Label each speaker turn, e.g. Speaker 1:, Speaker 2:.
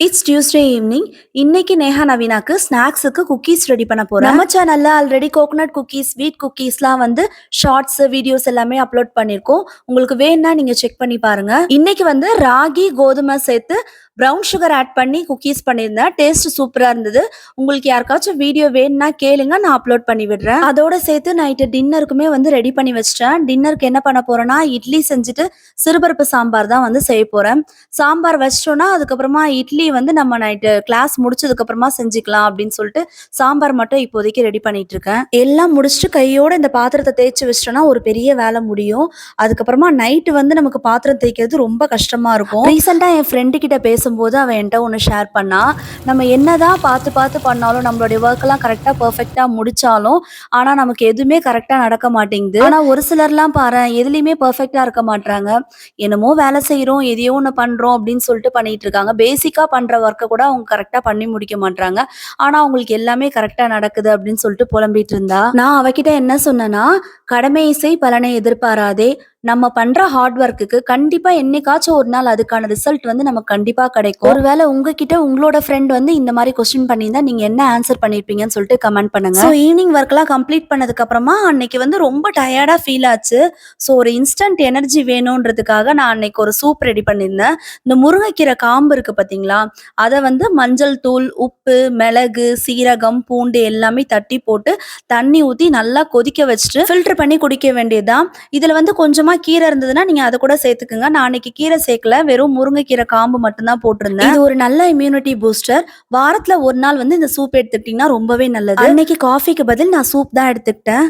Speaker 1: It's Tuesday evening இன்னைக்கு நேஹா நவீனாக்கு ஸ்நாக்ஸுக்கு cookies ready பண்ண போறேன். நம்ம சேனல்ல ஆல்ரெடி கோகனட் குக்கீஸ் ஸ்வீட் குக்கீஸ்லாம் வந்து ஷார்ட்ஸ் வீடியோஸ் எல்லாமே அப்லோட் பண்ணியிருக்கோம் உங்களுக்கு வேணும்னா நீங்க செக் பண்ணி பாருங்க. இன்னைக்கு வந்து ராகி கோதுமை சேர்த்து ப்ரௌன் சுகர் ஆட் பண்ணி குக்கீஸ் பண்ணியிருந்தேன். டேஸ்ட் சூப்பராக இருந்தது. உங்களுக்கு யாருக்காச்சும் வீடியோ வேணும்னா கேளுங்க நான் அப்லோட் பண்ணி விடுறேன். அதோட சேர்த்து நைட்டு டின்னருக்குமே வந்து ரெடி பண்ணி வச்சிட்டேன். டின்னருக்கு என்ன பண்ண போறேன்னா இட்லி செஞ்சுட்டு சிறுபருப்பு சாம்பார் தான் வந்து செய்ய போறேன். சாம்பார் வச்சிட்டோம்னா அதுக்கப்புறமா இட்லி வந்து நம்ம நைட்டு கிளாஸ் முடிச்சதுக்கு அப்புறமா செஞ்சுக்கலாம் அப்படின்னு சொல்லிட்டு சாம்பார் மட்டும் இப்போதைக்கு ரெடி பண்ணிட்டு இருக்கேன் எல்லாம் முடிச்சுட்டு கையோட இந்த பாத்திரத்தை தேய்ச்சி வச்சிட்டோம்னா ஒரு பெரிய வேலை முடியும். அதுக்கப்புறமா நைட்டு வந்து நமக்கு பாத்திரம் தேய்க்கிறது ரொம்ப கஷ்டமா இருக்கும். ரீசெண்டா என் ஃப்ரெண்டு கிட்ட பேசும்போது அவன் என்கிட்ட ஒன்று ஷேர் பண்ணா நம்ம என்னதான் பார்த்து பார்த்து பண்ணாலும் நம்மளுடைய ஒர்க் எல்லாம் கரெக்டா பர்ஃபெக்டா முடிச்சாலும் ஆனா நமக்கு எதுவுமே கரெக்டா நடக்க மாட்டேங்குது. ஆனா ஒரு சிலர்லாம் பாரு எதுலையுமே பர்ஃபெக்டா இருக்க மாட்டாங்க என்னமோ வேலை செய்யறோம் எதையோ ஒன்று பண்றோம் அப்படின்னு சொல்லிட்டு பண்ணிட்டு இருக்காங்க பேசிக்கா பண்ற ஒர்க்கை கூட அவங்க கரெக்டா பண்ணி முடிக்க மாட்டாங்க ஆனா அவங்களுக்கு எல்லாமே கரெக்டா நடக்குது அப்படின்னு சொல்லிட்டு புலம்பிட்டு இருந்தா. நான் அவகிட்ட என்ன சொன்னேன்னா கடமை இசை பலனை எதிர்பாராதே நம்ம பண்ற ஹார்ட் ஒர்க்குக்கு கண்டிப்பா என்னைக்காச்சும் ஒரு நாள் அதுக்கான ரிசல்ட் வந்து நமக்கு கண்டிப்பா கிடைக்கும். ஒருவேளை உங்ககிட்ட உங்களோட ஃப்ரெண்ட் வந்து இந்த மாதிரி கொஸ்டின் பண்ணியிருந்தா நீங்க என்ன ஆன்சர் பண்ணிருப்பீங்கன்னு சொல்லிட்டு கமெண்ட் பண்ணுங்க. ஸோ ஈவினிங் ஒர்க்லாம் கம்ப்ளீட் பண்ணதுக்கு அப்புறமா அன்னைக்கு வந்து ரொம்ப டயர்டா ஃபீல் ஆச்சு. ஸோ ஒரு இன்ஸ்டன்ட் எனர்ஜி வேணுன்றதுக்காக நான் அன்னைக்கு ஒரு சூப் ரெடி பண்ணியிருந்தேன். இந்த முருங்கைக்கீரை காம்பு இருக்கு பாத்தீங்களா? அதை வந்து மஞ்சள் தூள் உப்பு மிளகு சீரகம் பூண்டு எல்லாமே தட்டி போட்டு தண்ணி ஊத்தி நல்லா கொதிக்க வச்சுட்டு ஃபில்டர் பண்ணி குடிக்க வேண்டியதுதான். இதுல வந்து கொஞ்சமா கீரை இருந்ததுன்னா நீங்க அதை கூட சேர்த்துக்குங்க. நான் அன்னைக்கு கீரை சேர்க்கல. வெறும் முருங்கைக்கீரை காம்பு மட்டும்தான் போட்டிருந்தேன். இது ஒரு நல்ல இம்யூனிட்டி பூஸ்டர் வாரத்துல ஒரு நாள் வந்து இந்த சூப் எடுத்துக்கிட்டீங்கன்னா ரொம்பவே நல்லது. அன்னைக்கு காஃபிக்கு பதில் நான் சூப் தான் எடுத்துக்கிட்டேன்.